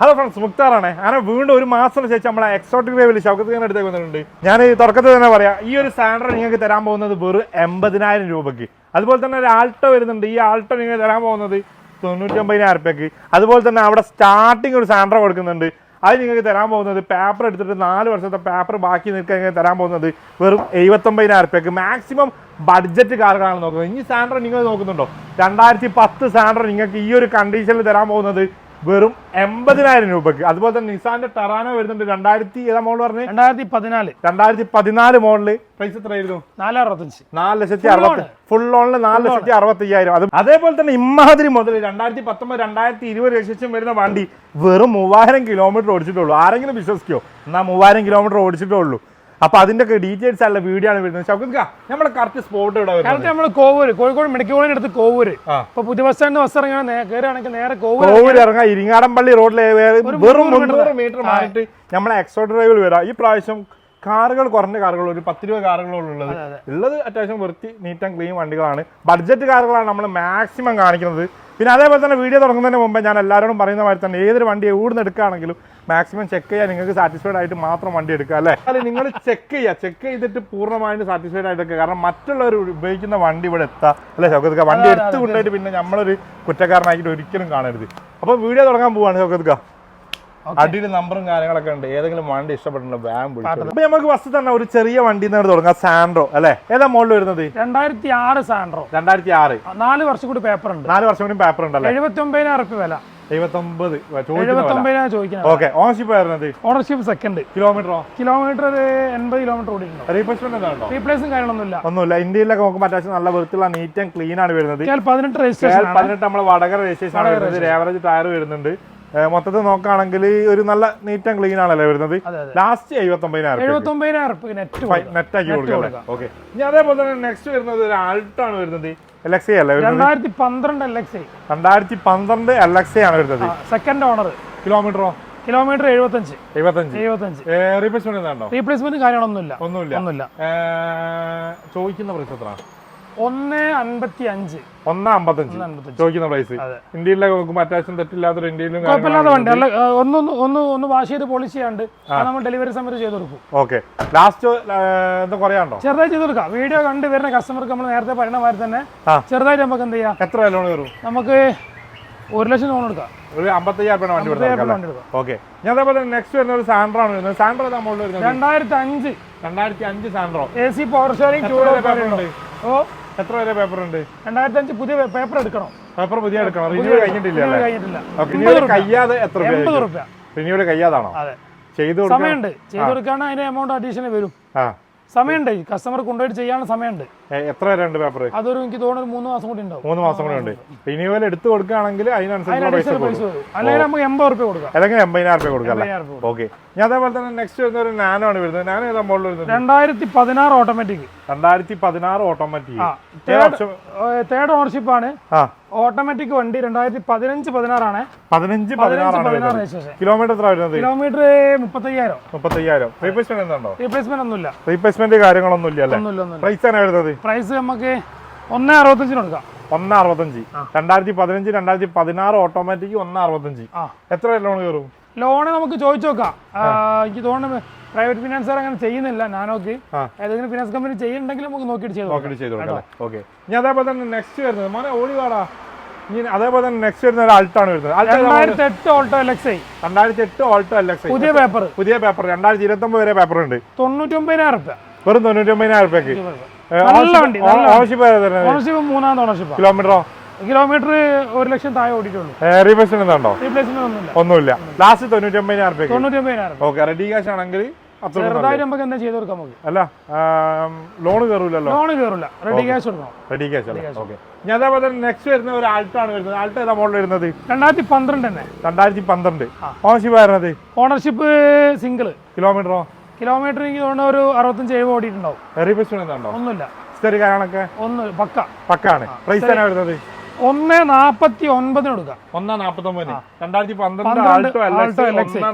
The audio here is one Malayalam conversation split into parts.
Hello friends മുക്താറാണ്. അങ്ങനെ വീണ്ടും ഒരു മാസത്തിന് ശേഷം നമ്മളെ എക്സോട്ടിക് വേവിൽ ഷൗക്കത്ത് ഖാൻ അടുത്തേക്ക് വന്നിട്ടുണ്ട്. ഞാൻ തുടക്കത്തിൽ തന്നെ പറയാം ഈ ഒരു സാൻഡർ നിങ്ങൾക്ക് തരാൻ പോകുന്നത് വെറും എൺപതിനായിരം രൂപയ്ക്ക്. അതുപോലെ തന്നെ ഒരു ആൾട്ടോ വരുന്നുണ്ട് ഈ ആൾട്ടോ നിങ്ങൾക്ക് തരാൻ പോകുന്നത് തൊണ്ണൂറ്റൊമ്പതിനായിരം റുപ്യക്ക് അതുപോലെ തന്നെ അവിടെ സ്റ്റാർട്ടിങ് ഒരു സാൻഡർ കൊടുക്കുന്നുണ്ട്. അത് നിങ്ങൾക്ക് തരാൻ പോകുന്നത് പേപ്പർ എടുത്തിട്ട് നാല് വർഷത്തെ പേപ്പർ ബാക്കി നിങ്ങൾക്ക് നിങ്ങൾക്ക് തരാൻ പോകുന്നത് വെറും എഴുപത്തൊമ്പതിനായിരം റുപ്യക്ക് മാക്സിമം ബഡ്ജറ്റ് കാറുകളാണ് നോക്കുന്നത്. ഇനി സാൻഡർ നിങ്ങൾ നോക്കുന്നുണ്ടോ? രണ്ടായിരത്തി പത്ത് സാൻഡർ നിങ്ങൾക്ക് ഈ ഒരു കണ്ടീഷനിൽ തരാൻ പോകുന്നത് വെറും എൺപതിനായിരം രൂപക്ക് അതുപോലെ തന്നെ നിസാന്റെ ടറാനോ വരുന്നുണ്ട്. രണ്ടായിരത്തി ഏതാ മോഡൽ പറഞ്ഞു? രണ്ടായിരത്തി പതിനാല്. രണ്ടായിരത്തി പതിനാല് മോഡൽ പ്രൈസ് എത്രയായിരുന്നു നാല് അറുപത്തഞ്ച് നാല് ലക്ഷത്തി അറുപത്തി ഫുൾ ലോണിൽ നാല് ലക്ഷത്തി അറുപത്തി അയ്യായിരം അത് അതേപോലെ തന്നെ ഇമ്മാതിരി മുതൽ രണ്ടായിരത്തി പത്തൊമ്പത് രണ്ടായിരത്തി ഇരുപത് ലക്ഷം വരുന്ന വണ്ടി വെറും മൂവായിരം കിലോമീറ്റർ ഓടിച്ചിട്ടുള്ളൂ ആരെങ്കിലും വിശ്വസിക്കോ? എന്നാ മൂവായിരം കിലോമീറ്റർ ഓടിച്ചിട്ടുള്ളൂ അപ്പൊ അതിന്റെ ഒക്കെ ഡീറ്റെയിൽസ് ആയുള്ള വീഡിയോ ആണ് വരുന്നത്. ഷൗക്കത്ത് നമ്മുടെ കറക്റ്റ് സ്പോട്ട് ഇവിടെ കറക്റ്റ് നമ്മൾ കോവൂര് കോഴിക്കോട് മെഡിക്കൽ കോളേജിന് അടുത്ത് കോവൂര്. അപ്പൊ ഇപ്പൊ പുതിയ ബസ് സ്റ്റാൻഡ് ബസ് ഇറങ്ങാൻ കയറുകയാണെങ്കിൽ നേരെ കോവൂര് കോവിൽ ഇറങ്ങാം. ഇരിങ്ങാടംപള്ളി റോഡിലെ വെറും മുന്നൂറ് മീറ്റർ മാറിയിട്ട് നമ്മളെ എക്സോ ഡ്രൈവിൽ വരാം. ഈ പ്രാവശ്യം കാറുകൾ കുറഞ്ഞ കാറുകൾ ഒരു പത്ത് രൂപ കാറുകളുള്ളത് ഉള്ളത്. അതെ, അതെ. ഉള്ളത് അത്യാവശ്യം വൃത്തി നീറ്റ് ആൻഡ് ക്ലീൻ വണ്ടികളാണ്. ബഡ്ജറ്റ് കാറുകളാണ് നമ്മൾ മാക്സിമം കാണിക്കുന്നത്. പിന്നെ അതേപോലെ തന്നെ വീഡിയോ തുടങ്ങുന്നതിന് മുമ്പ് ഞാൻ എല്ലാവരോടും പറയുന്ന മാതിരി തന്നെ ഏതൊരു വണ്ടി എവിടുന്ന് എടുക്കുകയാണെങ്കിലും മാക്സിമം ചെക്ക് ചെയ്യാൻ നിങ്ങൾക്ക് സാറ്റിസ്ഫൈഡ് ആയിട്ട് മാത്രം വണ്ടി എടുക്കുക അല്ലേ? അല്ലെ നിങ്ങൾ ചെക്ക് ചെയ്യുക. ചെക്ക് ചെയ്തിട്ട് പൂർണമായിട്ട് സാറ്റിസ്ഫൈഡ് ആയിട്ടൊക്കെ. കാരണം മറ്റുള്ളവർ ഉപയോഗിക്കുന്ന വണ്ടി ഇവിടെ എത്താം. അല്ലെ ഷൗക്കത്ത് വണ്ടി എടുത്തു കൊണ്ടായിട്ട് കൊണ്ടുപോയിട്ട് പിന്നെ നമ്മളൊരു കുറ്റക്കാരനായിട്ട് ഒരിക്കലും കാണരുത്. അപ്പോൾ വീഡിയോ തുടങ്ങാൻ പോവാണ് ഷൗക്കത്ത് അടിയിൽ നമ്പറും കാര്യങ്ങളൊക്കെ ഉണ്ട്. ഏതെങ്കിലും വണ്ടി ഇഷ്ടപ്പെട്ടുണ്ടോ വാം അപ്പൊ നമുക്ക് ഫസ്റ്റ് തന്നെ ഒരു ചെറിയ വണ്ടി തുടങ്ങാം. സാൻഡ്രോ അല്ലെ? ഏതാ മോളിൽ വരുന്നത്? രണ്ടായിരത്തി ആറ് സാൻഡ്രോ രണ്ടായിരത്തി ആറ് നാല് വർഷം കൂടി പേപ്പർ ഉണ്ട്. നാല് വർഷം കൂടി പേപ്പർ ഉണ്ടല്ലേ എഴുപത്തി ഒമ്പതിനായിരം റുപ്യ വില. എഴുപത്തൊമ്പത്. ചോദിക്കുന്നത്. ഓക്കെ ഓൺഷിപ്പ് വരുന്നത് ഓണർഷിപ്പ് സെക്കൻഡ് കിലോമീറ്ററോ കിലോമീറ്റർ ഒരു എൺപത് കിലോമീറ്റർ ഓടിയിട്ടുണ്ടോ റീപ്ലേസ്മെന്റ് എന്താണോ റീപ്ലേസും കാര്യങ്ങളൊന്നുമില്ല. ഒന്നുമില്ല. ഇന്ത്യയിലൊക്കെ നോക്കുമ്പോൾ അത്യാവശ്യം നല്ല വൃത്തിയുള്ള നീറ്റ് ആൻഡ് ക്ലീൻ ആണ് വരുന്നത്. പതിനെട്ട് രജിസ്ട്രേഷൻ പതിനെട്ട് നമ്മളെ വടകര രജിസ്ട്രേഷൻ ആണ് വരുന്നത്. ആവറേജ് ടയർ വരുന്നുണ്ട്. മൊത്തത്തിൽ നോക്കുകയാണെങ്കിൽ ഒരു നല്ല നീറ്റ് ആൻഡ് ക്ലീൻ ആണല്ലേ വരുന്നത്? ലാസ്റ്റ് എഴുപത്തൊമ്പതിനായിരം എഴുപത്തി ഒമ്പതിനായിരം റുപ്യ നെറ്റ് നെറ്റാക്കി കൊടുക്കാം ഓക്കെ ഇനി അതേപോലെ തന്നെ നെക്സ്റ്റ് വരുന്നത് ഒരു ആൾട്ട് ആണ് വരുന്നത്. എൽ എക്സ് അല്ലേ രണ്ടായിരത്തി പന്ത്രണ്ട് എൽ എക്സ് രണ്ടായിരത്തി പന്ത്രണ്ട് എൽ എക്സ് ആണ് വരുന്നത്. സെക്കൻഡ് ഓണർ കിലോമീറ്ററോ കിലോമീറ്റർ എഴുപത്തഞ്ച്. എഴുപത്തഞ്ച്. എഴുപത്തഞ്ച്. റീപ്ലേസ്മെന്റ് റീപ്ലേസ്മെന്റ് കാര്യങ്ങളൊന്നുമില്ല. ഒന്നുമില്ല. ഒന്നുമില്ല. ചോദിക്കുന്ന എത്ര ഒന്ന് അൻപത്തി അഞ്ച് ഒന്ന് അമ്പത്തഞ്ച് ചോദിക്കുന്ന പ്രൈസ്. ഇന്ത്യയിലൊക്കെ നോക്കുമ്പോൾ അത്യാവശ്യം തെറ്റില്ലാത്തൊരു ഇന്ത്യയിലും കുഴപ്പമില്ലാതെ വണ്ടി. അല്ല ഒന്ന് ഒന്ന് ഒന്ന് വാഷ് ചെയ്ത് പോളിഷ് ചെയ്യാണ്ട് നമ്മൾ ഡെലിവറി സമയത്ത് ചെയ്ത് കൊടുക്കും. ഓക്കെ ലാസ്റ്റ് എന്താ പറയാണ്ടോ ചെറുതായി ചെയ്ത് കൊടുക്കാം. വീഡിയോ കണ്ട് വരുന്ന കസ്റ്റമർക്ക് നമ്മൾ നേരത്തെ പറയുന്ന മാതിരി തന്നെ ചെറുതായിട്ട് നമുക്ക് എന്ത് ചെയ്യാം? എത്ര ലോൺ വരും? നമുക്ക് ഒരു ലക്ഷം ലോൺ എടുക്കാം. ഒരു അമ്പത്തയ്യായിരം രൂപ വണ്ടി കൊടുക്കാം ഓക്കെ ഞാൻ അതേപോലെ നെക്സ്റ്റ് വരുന്ന ഒരു സാൻഡ്രോ ആണ് വരുന്നത്. സാൻഡ്രോ വരുന്നത്? രണ്ടായിരത്തി അഞ്ച് രണ്ടായിരത്തി അഞ്ച് Santro A C power sharing ഓ എത്ര വരെ പേപ്പർ ഉണ്ട്? രണ്ടായിരത്തി അഞ്ച് പുതിയ പേപ്പർ എടുക്കണം. പേപ്പർ പുതിയ എടുക്കണം. റിന്യൂ കഴിഞ്ഞിട്ടില്ല കഴിഞ്ഞിട്ടില്ല. കഴിയാതെ എത്ര എൺപത് റുപ്യ. റിന്യൂവൽ കഴിയാതാണോ അതെ. ചെയ്തു സമയമുണ്ട്. ചെയ്തു കൊടുക്കാണ് അതിന്റെ എമൗണ്ട് അഡീഷണൽ വരും. ആ. സമയമുണ്ട്. കസ്റ്റമർ കൊണ്ടുപോയിട്ട് ചെയ്യാൻ സമയമുണ്ട്. എത്ര രണ്ട് പേപ്പർ അതൊരു എനിക്ക് തോന്നുന്നു മൂന്ന് മാസം കൂടി ഉണ്ടാവും. മൂന്ന് മാസം കൂടി ഉണ്ട്. ഇനി റിന്യൂവൽ എടുത്തു കൊടുക്കുകയാണെങ്കിൽ അതിനനുസരിച്ച് പൈസ അല്ലെങ്കിൽ നമുക്ക് എൺപത് റുപ്യ കൊടുക്കാം. ഏതെങ്കിലും എൺപതിനായിരം രൂപ കൊടുക്കാം ഓക്കെ. ഞാൻ അതേപോലെ തന്നെ നെക്സ്റ്റ് വരുന്ന ഒരു നാനോ ആണ് വരുന്നത്. നാനോ ഏതാ മോഡൽ വരുന്നത്? രണ്ടായിരത്തി പതിനാറ് ഓട്ടോമാറ്റിക് രണ്ടായിരത്തി പതിനാറ് ഓട്ടോമാറ്റിക് തേർഡ് ഓണർഷിപ്പ് ആണ്. ഓട്ടോമാറ്റിക് വണ്ടി രണ്ടായിരത്തി പതിനഞ്ച് പതിനാറാണ്. പതിനഞ്ച് പതിനാറ് കിലോമീറ്റർ എത്ര വരുന്നത്? കിലോമീറ്റർ മുപ്പത്തയ്യായിരം. മുപ്പത്തയ്യായിരം. റീപ്ലേസ്മെന്റ് എന്താണോ റീപ്ലേസ്മെന്റ് ഒന്നുമില്ല. റീപ്ലേസ്മെന്റ് കാര്യങ്ങളൊന്നും ഇല്ല പ്രൈസ് ആണ് വരുന്നത്? പ്രൈസ് നമുക്ക് ഒന്ന് അറുപത്തഞ്ചിന് കൊടുക്കാം. ഒന്ന് അറുപത്തഞ്ച്. രണ്ടായിരത്തി പതിനഞ്ച് രണ്ടായിരത്തി പതിനാറ് ഓട്ടോമാറ്റിക് ഒന്ന് അറുപത്തഞ്ച്. എത്ര ലോൺ കയറും? ലോണ് നമുക്ക് ചോദിച്ചു നോക്കാം. എനിക്ക് തോന്നുന്നു പ്രൈവറ്റ് ഫിനാൻസർ അങ്ങനെ ചെയ്യുന്നില്ല ഞാൻ ആ. ഏതെങ്കിലും ഫിനാൻസ് കമ്പനി ചെയ്യുന്നുണ്ടെങ്കിൽ നമുക്ക് നോക്കിയിട്ട് ചെയ്തു നോക്കാം. നോക്കിയിട്ട് ചെയ്ത് ഓക്കെ. ഇനി അതേപോലെ തന്നെ നെക്സ്റ്റ് വരുന്നത്. മോനെ ഓടിവാടാ ഇനി അതേപോലെ തന്നെ നെക്സ്റ്റ് വരുന്ന ഒരു ആൾട്ടാണ് വരുന്നത്? രണ്ടായിരത്തി എട്ട് ഓൾട്ടോ എൽ എക്സ് ഐ രണ്ടായിരത്തി എട്ട് ഓൾട്ടോ എൽ എക്സ് പുതിയ പേപ്പർ പുതിയ പേപ്പർ രണ്ടായിരത്തി ഇരുപത്തി ഒമ്പത് വരെ പേപ്പർ ഉണ്ട്. തൊണ്ണൂറ്റി ഒമ്പതിനായിരം റുപ്യ വെറും തൊണ്ണൂറ്റി ഒമ്പതിനായിരം റുപ്യക്ക് ഓണർഷിപ്പ് ഓണർഷിപ്പ് മൂന്നാമത്തെ ഓണർഷിപ്പ് കിലോമീറ്ററോ കിലോമീറ്റർ ഒരു ലക്ഷം താഴെ ഓടിയിട്ടുള്ളൂ. റീപ്ലേസ്മെന്റ് എന്താണ്ടോ റീപ്ലേസ്മെന്റ് ഒന്നുമില്ല. ഒന്നുമില്ല. ലാസ്റ്റ് തൊണ്ണൂറ്റി ഒമ്പതിനായിരം റുപ്യക്ക് തൊണ്ണൂറ്റി ഓക്കെ റെഡി കാശ് ആണെങ്കിൽ അത്ര ചെറുതായിട്ട് നമുക്ക് എന്താ ചെയ്ത് കൊടുക്കാം നമുക്ക് അല്ല ലോൺ കയറൂലല്ലോ? ലോണ് കയറില്ല റെഡി ക്യാഷ് കൊടുക്കണം. Ready cash okay. ഞാൻ അതേപോലെ തന്നെ നെക്സ്റ്റ് വരുന്ന ഒരു ആൾട്ടാണ് വരുന്നത്. ആൾട്ട് ഏതാ മോഡൽ വരുന്നത്? രണ്ടായിരത്തി പന്ത്രണ്ട് തന്നെ. രണ്ടായിരത്തി പന്ത്രണ്ട്. ഓണർഷിപ്പ് വരുന്നത്? ഓണർഷിപ്പ് സിംഗിൾ കിലോമീറ്ററോ കിലോമീറ്റർ എനിക്ക് തോന്നുന്ന ഒരു അറുപത്തഞ്ച് എഴുപത് ഓടിയിട്ടുണ്ടാവും. റീപ്ലേസ്മെന്റ് ഒന്നുമില്ല. സ്റ്റെറി കാര്യങ്ങളൊക്കെ? ഒന്ന് പക്ക. പക്കാണ്. പ്രൈസ് തന്നെ വരുന്നത്? ഒന്ന് നാപ്പത്തി ഒൻപതിന് കൊടുക്കാം. ഒന്ന് നാപ്പത്തൊമ്പതിന് രണ്ടായിരത്തി പന്ത്രണ്ട് ആൾട്ടോ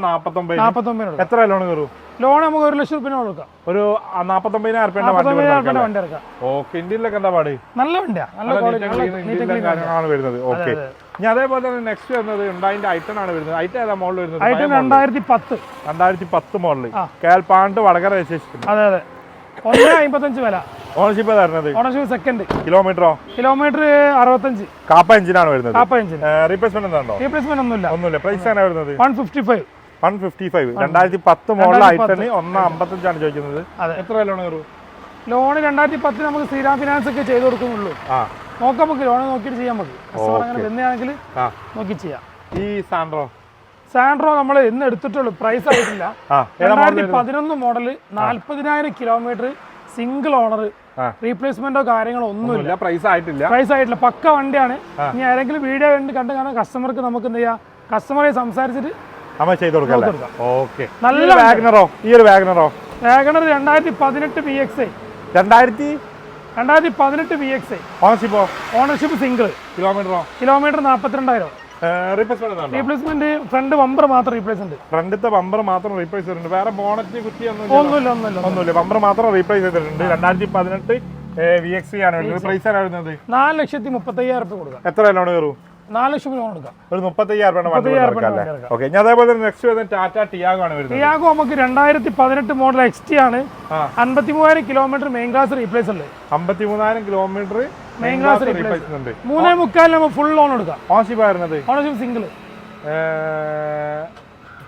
നാപ്പത്തൊമ്പതിന് നാപ്പത്തി കൊടുക്കാം. എത്ര ലോൺ കയറും? ലോൺ നമുക്ക് ഒരു ലക്ഷം രൂപ കൊടുക്കാം. ഒരു നാപ്പത്തൊമ്പതിനായിരം റുപ്യ വണ്ടി ഓക്കെ ഇന്ത്യയിലൊക്കെ എന്താ പാട്? നല്ല വണ്ടിയാ. നല്ല കാര്യങ്ങളാണ് വരുന്നത്. ഓക്കെ. ഇനി അതേപോലെ തന്നെ നെക്സ്റ്റ് വരുന്നത് ഉണ്ടായിന്റെ ഐറ്റൺ ആണ് വരുന്നത്. ഐറ്റം ഏതാ മോഡൽ വരുന്നത്? ഐറ്റൺ രണ്ടായിരത്തി പത്ത്. രണ്ടായിരത്തി പത്ത് മോഡൽ. കേൽപ്പാണ്ട് വടകര രജിസ്ട്രേഷൻ അതെ അതെ. ഒന്ന് അമ്പത്തഞ്ച് വില. ഓണർഷിപ്പ് തരുന്നത് ഓണർഷിപ്പ് സെക്കൻഡ് കിലോമീറ്ററോ കിലോമീറ്റർ അറുപത്തഞ്ച്. കാപ്പ എഞ്ചിനാണ് വരുന്നത്? കാപ്പ എഞ്ചിൻ റീപ്ലേസ്മെന്റ് എന്താണോ? റീപ്ലേസ്മെന്റ് ഒന്നുമില്ല. ഒന്നുമില്ല. പ്രൈസ് ആണ് വരുന്നത്? One fifty five one fifty five രണ്ടായിരത്തി പത്ത് മോഡൽ 2010. ഐറ്റന് ഒന്ന് അമ്പത്തഞ്ചാണ് ചോദിക്കുന്നത്. എത്ര വിലയാണ് കയറും ലോൺ രണ്ടായിരത്തി പത്തിൽ നമുക്ക് ശ്രീരാം ഫിനാൻസ് ഒക്കെ ചെയ്ത് കൊടുക്കുന്നുള്ളൂ. നോക്കാം നമുക്ക്. ലോൺ നോക്കിയിട്ട് ചെയ്യാൻ മതി അങ്ങനെ വന്നെയാണെങ്കിൽ ആ. നോക്കി ചെയ്യാം. ഈ സാൻഡ്രോ സാൻഡ്രോ നമ്മൾ ഇന്ന് എടുത്തിട്ടുള്ളൂ. പ്രൈസ് ആയിട്ടില്ല രണ്ടായിരത്തി പതിനൊന്ന് മോഡൽ നാല്പതിനായിരം കിലോമീറ്റർ സിംഗിൾ ഓണർ. റീപ്ലേസ്മെന്റോ കാര്യങ്ങളോ ഒന്നുമില്ല. പ്രൈസ് ആയിട്ടില്ല. പ്രൈസ് ആയിട്ടില്ല. പക്ക വണ്ടിയാണ്. ഇനി ആരെങ്കിലും വീഡിയോ കണ്ട് കണ്ട് കാരണം കസ്റ്റമർക്ക് നമുക്ക് എന്ത് ചെയ്യാം? കസ്റ്റമറെ സംസാരിച്ചിട്ട് നമ്മൾ ചെയ്ത് കൊടുക്കാം കൊടുക്കാം. ഓക്കെ. നല്ല വാഗ്നറോ ഈ ഒരു വാഗ്നറോ വാഗ്നർ രണ്ടായിരത്തി പതിനെട്ട് വി എക്സ് ഐ രണ്ടായിരത്തി? രണ്ടായിരത്തി പതിനെട്ട് വി എക്സ് ഐ ഓണർഷിപ്പോ ഓണർഷിപ്പ് സിംഗിൾ കിലോമീറ്ററോ കിലോമീറ്റർ നാൽപ്പത്തിരണ്ടായിരം റീപ്ലേസ്മെന്റ് ഫ്രണ്ട് ബമ്പർ മാത്രം റീപ്ലേസ് ഉണ്ട്. ഫ്രണ്ടിത്തെ ബമ്പർ മാത്രം റീപ്ലേസ് ചെയ്തിട്ടുണ്ട്. വേറെ ബോണറ്റ് കുത്തിയൊന്നും ഒന്നുമില്ല ഒന്നുമില്ല ഒന്നുമില്ല. ബമ്പർ മാത്രം റീപ്ലേസ് ചെയ്തിട്ടുണ്ട്. രണ്ടായിരത്തി പതിനെട്ട് വി എക്സ് സി ആണ് പ്രൈസ് ആണ് വരുന്നത്? നാല് ലക്ഷത്തി മുപ്പത്തയ്യായിരം രൂപ കൊടുക്കാം. എത്ര ലോൺ കയറും? നാല് ലക്ഷം ലോൺ എടുക്കാം ഒരു മുപ്പത്തയ്യായിരം രൂപ ഓക്കെ ഞാൻ അതേപോലെ തന്നെ നെക്സ്റ്റ് വരുന്നത് ടാറ്റ ടിയാഗോ ആണ് വരുന്നത്. ടിയാഗോ നമുക്ക് രണ്ടായിരത്തി പതിനെട്ട് മോഡൽ എക്സ് ടി ആണ്. ആ. അൻപത്തി മൂവായിരം കിലോമീറ്റർ മെയിൻ ക്ലാസ് റീപ്ലേസ് ഉണ്ട്. അമ്പത്തി മൂന്നായിരം കിലോമീറ്റർ Main ഗ്ലാസ് റീപ്ലേസ് ഉണ്ട് മൂന്നേ മുക്കാലിന് നമ്മൾ ഫുൾ ലോൺ എടുക്കാം. ഓണർഷിപ്പ് വരുന്നത് ഓണർഷിപ്പ് സിംഗിൾ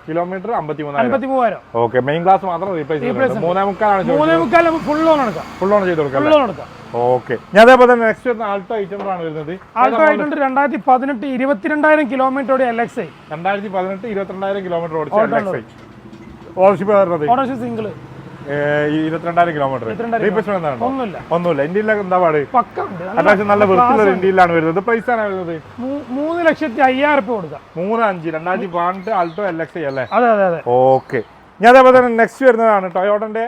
കിലോമീറ്റർ അമ്പത്തി മൂവായിരം ഓക്കെ മെയിൻ ക്ലാസ് മാത്രം റീപ്ലേസ് മൂന്നേ മുക്കാലാണ് മൂന്നേ മുക്കാൽ ഫുൾ ലോൺ എടുക്കാം. ഫുൾ ഓൺ ചെയ്ത് കൊടുക്കാം ഫുൾ ലോൺ എടുക്കാം. ഓക്കെ ഞാൻ അതേപോലെ തന്നെ നെക്സ്റ്റ് വരുന്ന ആൾട്ടോ ഐറ്റം ആണ് വരുന്നത്. ആൾട്ടോ ആയിട്ടുണ്ട് രണ്ടായിരത്തി പതിനെട്ട് ഇരുപത്തിരണ്ടായിരം കിലോമീറ്റർ എൽ എക്സ് ഐ രണ്ടായിരത്തി പതിനെട്ട് ഇരുപത്തിരണ്ടായിരം കിലോമീറ്റർ ഓടിച്ച ഓണർഷിപ്പ് വരുന്നത് ഓണർഷിപ്പ് സിംഗിൾ ഇരുപത്തിരണ്ടായിരം കിലോമീറ്റർ ഒന്നുമില്ല. ഒന്നുമില്ല. ഇന്ത്യയിലെ എന്താ പാട്? അത്യാവശ്യം നല്ല വൃത്തിയുള്ള ഇന്ത്യയിലാണ് വരുന്നത്. പ്രൈസ് ആണ് വരുന്നത്? മൂന്ന് ലക്ഷത്തി അയ്യായിരം രൂപ കൊടുക്കാം. മൂന്ന് അഞ്ച് രണ്ടായിരത്തി പതിനെട്ട് ആൾട്ടോ എൽ എക്സ് അല്ലേ? അതെ അതെ അതെ. ഓക്കെ ഞാൻ അതേപോലെ തന്നെ നെക്സ്റ്റ് വരുന്നതാണ് ടൊയോട്ടന്റെ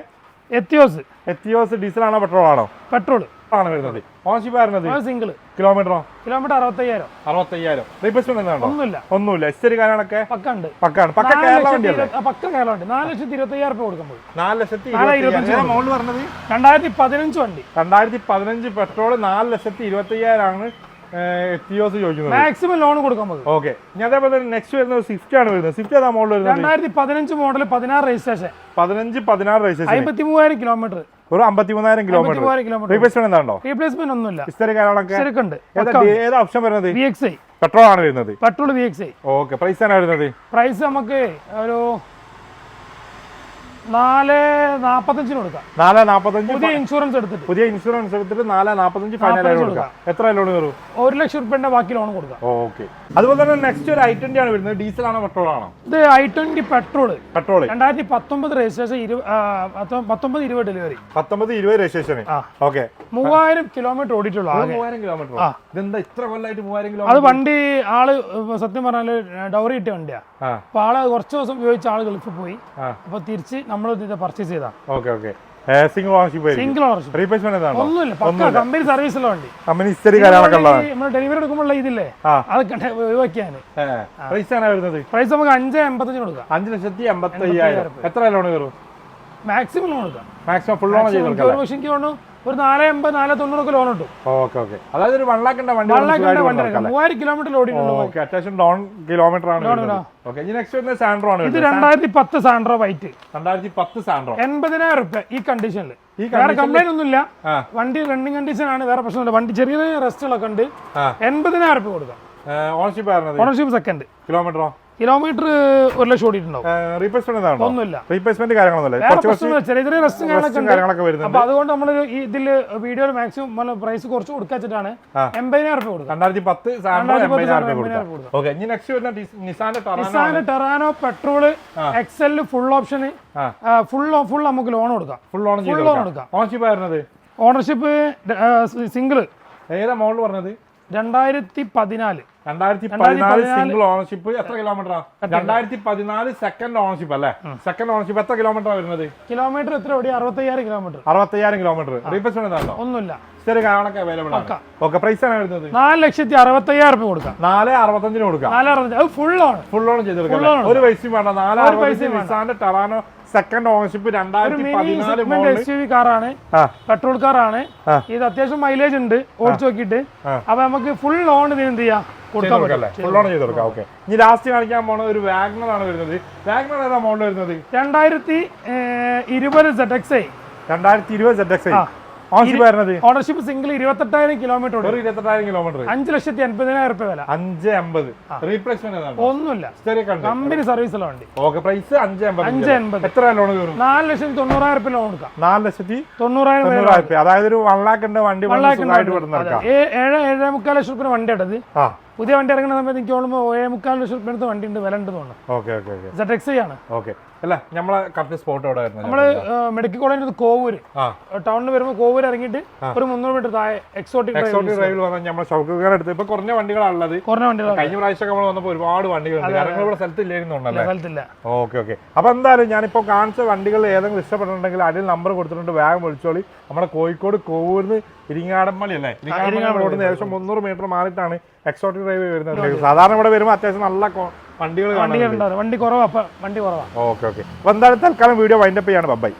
എത്തിയോസ് എത്തിയോസ് ഡീസൽ ആണോ പെട്രോൾ ആണോ? പെട്രോൾ ആണ് വരുന്നത്. ഓൺഷിപ്പ് സിംഗിൾ കിലോമീറ്ററോ കിലോമീറ്റർ അറുപത്തയ്യായിരം. അറുപത്തയ്യായിരം. റീപ്ലേസ്മെന്റ് എന്താണോ ഒന്നുമില്ല. ഒന്നുമില്ല. എസ്റ്റേറ്റ് കാര്യങ്ങളൊക്കെ പക്കുണ്ട്. പക്കാണ്. പക്ക കേരള വണ്ടിയല്ലേ പക്ക കേരള നാല് ലക്ഷത്തി ഇരുപത്തി അയ്യായിരം രൂപ കൊടുക്കുമ്പോൾ. നാല് ലക്ഷത്തി മോൾ പറഞ്ഞത്? രണ്ടായിരത്തി പതിനഞ്ച് വണ്ടി. രണ്ടായിരത്തി പതിനഞ്ച് പെട്രോൾ നാല് ലക്ഷത്തി ഇരുപത്തി അയ്യായിരമാണ് എത്തിയോസ് ചോദിക്കുന്നത്. മാക്സിമം ലോൺ കൊടുക്കാൻ നമുക്ക് ഓക്കെ. ഞാൻ അതേപോലെ തന്നെ നെക്സ്റ്റ് വരുന്നത് സ്വിഫ്റ്റ് ആണ് വരുന്നത്. സ്വിഫ്റ്റ് ഏതാ മോഡൽ വരുന്നത്? രണ്ടായിരത്തി പതിനഞ്ച് മോഡൽ പതിനാറ് രജിസ്ട്രേഷൻ പതിനഞ്ച് പതിനാറ് രജിസ്ട്രേഷൻ അമ്പത്തി മൂവായിരം കിലോമീറ്റർ ഒരു അമ്പത്തി മൂന്നായിരം കിലോമീറ്റർ റീപ്ലേസ്മെന്റ് എന്താണോ? റീപ്ലേസ്മെന്റ് ഒന്നുമില്ല. കാര്യങ്ങളൊക്കെ ഏതാ ഏതാ ഓപ്ഷൻ വരുന്നത്? വി എക്സ് ഐ പെട്രോൾ ആണ് വരുന്നത്. Petrol V X I okay price ആണ് വരുന്നത്? പ്രൈസ് നമുക്ക് ഒരു നാല് നാപ്പത്തഞ്ചിന് കൊടുക്കാം. നാല് നാപ്പത്തഞ്ച് പുതിയ ഇൻഷുറൻസ് എടുത്തിട്ട്. പുതിയ ഇൻഷുറൻസ് എടുത്തിട്ട് നാല് നാപ്പത്തഞ്ച് ഫൈനൽ കൊടുക്കാം. എത്ര ലോൺ കയറും? ഒരു ലക്ഷം റുപ്യന്റെ ബാക്കി ലോൺ കൊടുക്കാം. ഓക്കെ. അതുപോലെ തന്നെ നെക്സ്റ്റ് ഒരു ഐ ട്വന്റി ആണ് വരുന്നത്. ഡീസൽ ആണോ പെട്രോൾ ആണോ? ഇത് ഐ ട്വന്റി പെട്രോൾ പെട്രോൾ രണ്ടായിരത്തി പത്തൊമ്പത് രജിസ്ട്രേഷൻ പത്തൊമ്പത് ഇരുപത് ഡെലിവറി പത്തൊമ്പത് ഇരുപത് രജിസ്ട്രേഷൻ. ഓക്കെ. മൂവായിരം കിലോമീറ്റർ ഓടിയിട്ടുള്ളൂ മൂവായിരം കിലോമീറ്റർ ഇതെന്താ ഇത്ര കൊല്ലായിട്ട് മൂവായിരം അത് വണ്ടി ആൾ സത്യം പറഞ്ഞാൽ ഡൗറി കിട്ടിയ വണ്ടിയാ. അപ്പൊ ആൾ കുറച്ച് ദിവസം ഉപയോഗിച്ച ആൾ ഗൾഫിൽ പോയി. അപ്പൊ തിരിച്ച് നമ്മൾ ഇത് പർച്ചേസ് ചെയ്താ. Okay okay. സിംഗിൾ ഓണർഷിപ്പ് ആയിരിക്കും. സിംഗിൾ ഓണർഷിപ്പ് റീപ്ലേസ്മെന്റ് ഒന്നുമില്ല പക്ക. കമ്പനി വണ്ടി. കമ്പനി ഹിസ്റ്ററി നമ്മൾ ഡെലിവറി എടുക്കുമ്പോൾ ഇതില്ലേ? ആ. അതൊക്കെ ഒഴിവാക്കിയാണ് പ്രൈസ് ആണ് വരുന്നത്? പ്രൈസ് നമുക്ക് അഞ്ച് എൺപത്തഞ്ചിന് കൊടുക്കാം. അഞ്ച് ലക്ഷത്തി എൺപത്തി അയ്യായിരം എത്ര ലോൺ കയറും? മാക്സിമം ലോൺ കൊടുക്കാം മാക്സിമം ഫുൾ ലോൺ ചെയ്ത് എനിക്ക് ഒരു പക്ഷേ എനിക്ക് തോന്നുന്നു ഒരു നാല് എൺപത് നാല് തൊണ്ണൂറൊക്കെ ലോൺ കിട്ടും ഓക്കെ ഓക്കെ. അതായത് ഒരു വൺ ലാഖിന്റെ വണ്ടി വള്ളാക്കിന്റെ വണ്ടി എടുക്കാം. മൂവായിരം കിലോമീറ്റർ ഓടിയിട്ടുണ്ട് അത്യാവശ്യം ഡോൺ കിലോമീറ്റർ ആണ് ഓക്കെ നെക്സ്റ്റ് വരുന്നത് സാൻഡ്രോ ആണ് ഇത് രണ്ടായിരത്തി പത്ത് സാൻഡ്രോ വൈറ്റ് രണ്ടായിരത്തി പത്ത് സാൻഡ്രോ എൺപതിനായിരം റുപ്യ ഈ കണ്ടീഷനിൽ ഈ വേറെ കംപ്ലൈന്റ് ഒന്നുമില്ല. വണ്ടി റണ്ണിങ് കണ്ടീഷൻ ആണ് വേറെ പ്രശ്നമില്ല. വണ്ടി ചെറിയ റെസ്റ്റുകളൊക്കെ ഉണ്ട്. എൺപതിനായിരം റുപ്യ കൊടുക്കാം. ഓണർഷിപ്പ് ഓണർഷിപ്പ് സെക്കൻഡ് കിലോമീറ്ററോ കിലോമീറ്റർ ഒരു ലക്ഷം ഓടിയിട്ടുണ്ടാവും. റീപ്ലേസ്മെന്റ് ഒന്നുമില്ല. റീപ്ലേസ്മെന്റ് കാര്യങ്ങളൊന്നുമില്ല. ചെറിയ ചെറിയ റെസ്റ്റും കാര്യങ്ങളൊക്കെ അപ്പൊ അതുകൊണ്ട് നമ്മൾ ഇതിൽ വീഡിയോയിൽ മാക്സിമം പ്രൈസ് കുറച്ച് കൊടുക്കാച്ചിട്ടാണ്. എൺപതിനായിരം കൊടുക്കാം രണ്ടായിരത്തി പത്ത് രൂപ കൊടുക്കാം ഓക്കെ ഇനി നെക്സ്റ്റ് വരുന്ന നിസാന്റെ Terrano നിസാന്റെ Terrano petrol XL full option full full നമുക്ക് ലോൺ കൊടുക്കാം. ഫുൾ ലോൺ ഫുൾ ലോൺ കൊടുക്കാം. എടുക്കാം. ഓണർഷിപ്പ് ആയിരുന്നത്? ഓണർഷിപ്പ് സിംഗിൾ ഏതാ മോഡൽ പറഞ്ഞത്? രണ്ടായിരത്തി പതിനാല് രണ്ടായിരത്തി പതിനാല് സിംഗിൾ ഓണർഷിപ്പ് എത്ര കിലോമീറ്ററാ രണ്ടായിരത്തി പതിനാല് സെക്കൻഡ് ഓണർഷിപ്പ് അല്ലേ? സെക്കൻഡ് ഓണർഷിപ്പ് എത്ര കിലോമീറ്റർ വരുന്നത്? കിലോമീറ്റർ എത്ര ഓടി? അറുപത്തയ്യായിരം കിലോമീറ്റർ അറുപത്തയ്യായിരം കിലോമീറ്റർ റീപ്ലേസ്മെന്റ് ഒന്നുമില്ല. ചെറിയ കാണൊക്കെ അവൈലബിൾ ആണ്. ഓക്കെ പ്രൈസ് ആണ് വരുന്നത്? നാല് ലക്ഷത്തി അറുപത്തയ്യായിരം രൂപ കൊടുക്കാം. നാല് അറുപത്തഞ്ചിന് കൊടുക്കാം. നാല് അറുപത്തി അത് ഫുൾ ഓൺ ഫുൾ ഓൺ ചെയ്ത് കൊടുക്കാം ഒരു പൈസയും വേണ്ട. നാല് പൈസ അറുപത്തഞ്ച് ടെറാനോ സെക്കൻഡ് ഓണർഷിപ്പ് രണ്ടായിരത്തി കാറാണ് പെട്രോൾ കാറാണ്. ഇത് അത്യാവശ്യം മൈലേജ് ഉണ്ട്. ഓടിച്ചു നോക്കിയിട്ട്. ആ. അപ്പൊ നമുക്ക് ഫുൾ ലോൺ ഇതിന് എന്ത് ചെയ്യാം? കൊടുക്കാൻ ഫുൾ ഓൺ ചെയ്ത് കൊടുക്കാം. ഓക്കെ ഇനി ലാസ്റ്റ് കാണിക്കാൻ പോണ ഒരു വാഗ്നർ ആണ് വരുന്നത്. വാഗ്നർ ഏതാ മോഡൽ വരുന്നത്? രണ്ടായിരത്തി ഇരുപത് എക്സ് ഐ രണ്ടായിരത്തി ഇരുപത് എക്സ്. ഓണർഷിപ്പ് സിംഗിൾ ഇരുപത്തെട്ടായിരം കിലോമീറ്റർ ഇരുപത്തെട്ടായിരം കിലോമീറ്റർ അഞ്ച് ലക്ഷത്തി അൻപതിനായിരം രൂപ വില. അഞ്ച് അമ്പത്. റീപ്ലേസ്മെന്റ് ഒന്നുമില്ല. കമ്പനി സർവീസിലെ വണ്ടി ഓക്കെ പ്രൈസ് അഞ്ച് അമ്പത് അഞ്ച് അമ്പത് എത്ര ലോൺ കയറും നാല് ലക്ഷത്തി തൊണ്ണൂറായിരം രൂപ ലോൺ എടുക്കാം. നാല് ലക്ഷത്തി തൊണ്ണൂറായിരം രൂപ അതായത് ഒരു വൺ ലാക്ക് ഉണ്ട് വണ്ടി വൺ. ഏ- ഏഴ് ഏഴര മുക്കാൽ ലക്ഷം റുപ്യ വണ്ടി എടുത്തത് പുതിയ വണ്ടി ഇറങ്ങുന്ന സമയത്ത് എനിക്ക് തോന്നുമ്പോൾ ഏഴ് മുക്കാൽ ലക്ഷം റുപ്യ അടുത്ത് വണ്ടി ഉണ്ട് വില ഉണ്ട് തോന്നുന്നു. Okay okay okay set X ആണ്. ഓക്കെ അല്ല നമ്മളെ കറക്റ്റ് സ്പോട്ട് എവിടെ വരുന്നത് നമ്മൾ മെഡിക്കൽ കോളേജിൽ കോവൂര്. ടൗണിൽ വരുമ്പോൾ കോവൂര് ഇറങ്ങിയിട്ട് ഒരു മുന്നൂറ് മീറ്റർ താഴെ എക്സോട്ടിക് എക്സോട്ടിക് ഡ്രൈവിൽ വന്നാൽ നമ്മൾ ഷൗക്കുകാർ എടുത്ത് ഇപ്പൊ കുറഞ്ഞ വണ്ടികളാണുള്ളത്. കുറഞ്ഞ വണ്ടികൾ കഴിഞ്ഞ പ്രാവശ്യം നമ്മൾ വന്നപ്പോൾ ഒരുപാട് വണ്ടികളുണ്ട്. കാരണം ഇവിടെ സ്ഥലത്തില്ലായിരുന്നുണ്ടല്ലേ സ്ഥലത്തില്ല. ഓക്കെ ഓക്കെ അപ്പൊ എന്തായാലും ഞാനിപ്പോ കാണിച്ച വണ്ടികൾ ഏതെങ്കിലും ഇഷ്ടപ്പെട്ടിട്ടുണ്ടെങ്കിൽ അതിൽ നമ്പർ കൊടുത്തിട്ടുണ്ട്. വേഗം വിളിച്ചോളി. നമ്മുടെ കോഴിക്കോട് കോവൂരിന്ന് ഇരിങ്ങാടമ്പള്ളി അല്ലേ? ഇരിങ്ങാടമ്പള്ളി റോഡിന് ഏകദേശം മുന്നൂറ് മീറ്റർ മാറിയിട്ടാണ് എക്സോട്ടിക് ഡ്രൈവ് വരുന്നത്. സാധാരണ ഇവിടെ വരുമ്പോൾ അത്യാവശ്യം നല്ല വണ്ടികൾ വണ്ടികളുണ്ടാവും വണ്ടി. കുറവാ അപ്പൊ വണ്ടി കുറവാ. Okay okay. അപ്പൊ എന്തായാലും തൽക്കാലം വീഡിയോ വൈൻഡപ്പ് ചെയ്യാണ്. ബൈ